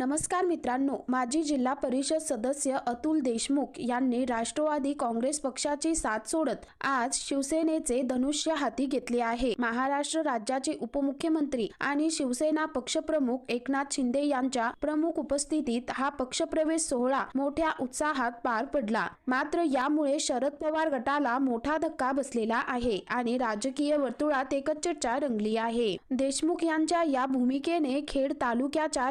नमस्कार मित्रांनो माजी जिल्हा परिषद सदस्य अतुल देशमुख यांनी राष्ट्रवादी काँग्रेस पक्षाची साथ सोडत आज शिवसेनेचे धनुष्य हाती घेतले आहे. महाराष्ट्र राज्याचे उपमुख्यमंत्री आणि शिवसेना पक्षप्रमुख एकनाथ शिंदे यांच्या प्रमुख उपस्थितीत हा पक्षप्रवेश सोहळा मोठ्या उत्साहात पार पडला. मात्र यामुळे शरद पवार गटाला मोठा धक्का बसलेला आहे आणि राजकीय वर्तुळात एकच चर्चा रंगली आहे. देशमुख यांच्या या भूमिकेने खेड तालुक्याच्या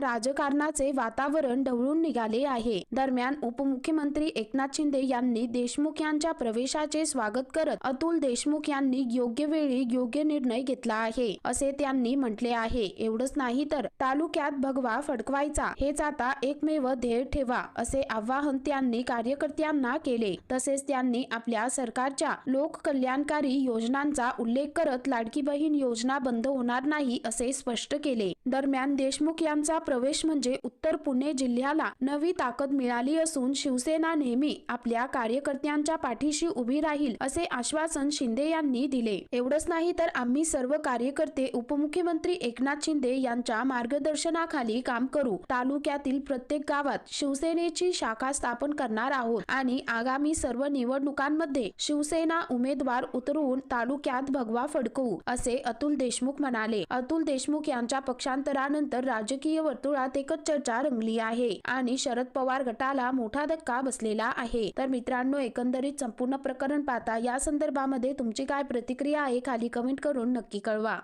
राजकारणाचे वातावरण ढवळून निघाले आहे. दरम्यान उपमुख्यमंत्री एकनाथ शिंदे यांनी देशमुख यांच्या प्रवेशाचे स्वागत करत अतुल देशमुख यांनी योग्य वेळी योग्य निर्णय घेतला आहे असे त्यांनी म्हटले आहे. एवढंच नाही तर तालुक्यात भगवा फडकवायचा हेच आता एकमेव ध्येय ठेवा असे आवाहन त्यांनी कार्यकर्त्यांना केले. तसेच त्यांनी आपल्या सरकारच्या लोककल्याणकारी योजनांचा उल्लेख करत लाडकी बहीण योजना बंद होणार नाही असे स्पष्ट केले. दरम्यान देशमुख यांचा प्रवेश म्हणजे उत्तर पुणे जिल्ह्याला नवी ताकद मिळाली असून शिवसेना नेहमी आपल्या कार्यकर्त्यांच्या पाठीशी उभी राहील असे आश्वासन शिंदे यांनी दिले. एवढंच नाही तर आम्ही सर्व कार्यकर्ते उपमुख्यमंत्री एकनाथ शिंदे यांच्या मार्गदर्शनाखाली काम करू. तालुक्यातील प्रत्येक गावात शिवसेनेची शाखा स्थापन करणार आहोत आणि आगामी सर्व निवडणुकांमध्ये शिवसेना उमेदवार उतरवून तालुक्यात भगवा फडकवू असे अतुल देशमुख म्हणाले. अतुल देशमुख यांच्या पक्षांतरानंतर राजकीय वर्तुळात एकच चर्चा रंगली आहे आणि शरद पवार गटाला मोठा धक्का बसलेला आहे. तर मित्रांनो एकंदरीत संपूर्ण प्रकरण पाहता या संदर्भामध्ये तुमची काय प्रतिक्रिया आहे खाली कमेंट करून नक्की कळवा.